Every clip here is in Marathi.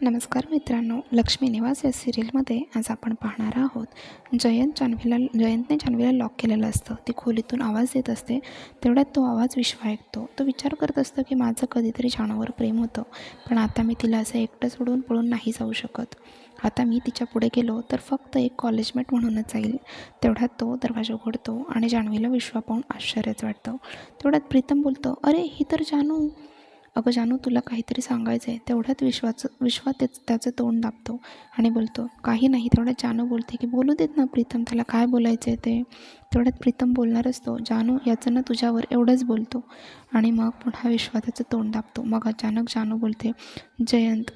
नमस्कार मित्रांनो लक्ष्मी निवास या सिरियलमध्ये आज आपण पाहणार आहोत. जयंत जान्हवीला जयंतने जान्हवीला लॉक केलेलं असतं. ती खोलीतून आवाज देत असते. तेवढ्यात तो आवाज विश्वा ऐकतो. तो विचार करत असतो की माझं कधीतरी जानवर प्रेम होतं. पण आता मी तिला असं एकटं सोडून पळून नाही जाऊ शकत. आता मी तिच्या पुढे गेलो तर फक्त एक कॉलेजमेट म्हणूनच जाईल. तेवढ्यात तो दरवाजा उघडतो आणि जान्हवीला विश्वा पाहून आश्चर्यच वाटतं. तेवढ्यात प्रीतम बोलतो अरे ही तर जानू. अगं जानू तुला काहीतरी सांगायचं आहे तेवढ्यात विश्वाचं विश्वा तेच त्याचं तोंड दाबतो आणि बोलतो काही नाही. तेवढ्यात जानू बोलते की बोलू देत ना प्रीतम त्याला काय बोलायचं आहे ते. तेवढ्यात प्रीतम बोलणार असतो जानू याचं ना तुझ्यावर एवढंच बोलतो. आणि मग पुन्हा विश्वा त्याचं तोंड दाबतो. मग अचानक जानू बोलते जयंत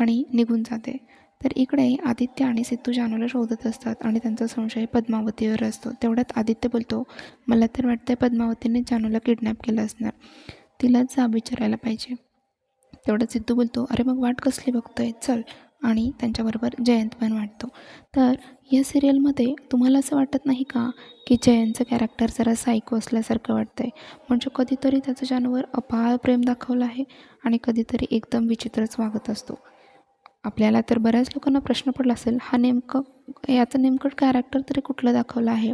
आणि निघून जाते. तर इकडे आदित्य आणि सिद्धू जानूला शोधत असतात आणि त्यांचा संशय पद्मावतीवर असतो. तेवढ्यात आदित्य बोलतो मला तर वाटतं पद्मावतीने जानूला किडनॅप केलं असणार. तिलाच जा विचारायला पाहिजे. तेवढं सिद्धू बोलतो अरे मग वाट कसली बघतोय? चल. आणि त्यांच्याबरोबर जयंत पण वाटतो. तर या सिरियलमध्ये तुम्हाला असं वाटत नाही का की जयंतचं कॅरेक्टर जरा सायको असल्यासारखं वाटतं आहे म्हणजे कधीतरी त्याचं जानवर अपार प्रेम दाखवलं आहे आणि कधीतरी एकदम विचित्रच वागत असतो. आपल्याला तर बऱ्याच लोकांना प्रश्न पडला असेल हा नेमकं याचं नेमकं कॅरेक्टर तरी कुठलं दाखवलं आहे?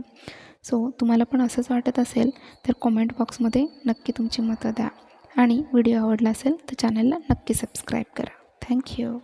सो तुम्हाला पण असंच वाटत असेल तर कॉमेंट बॉक्समध्ये नक्की तुमची मतं द्या. आणि व्हिडिओ आवडला असेल तर चॅनलला नक्की सबस्क्राईब करा. थँक्यू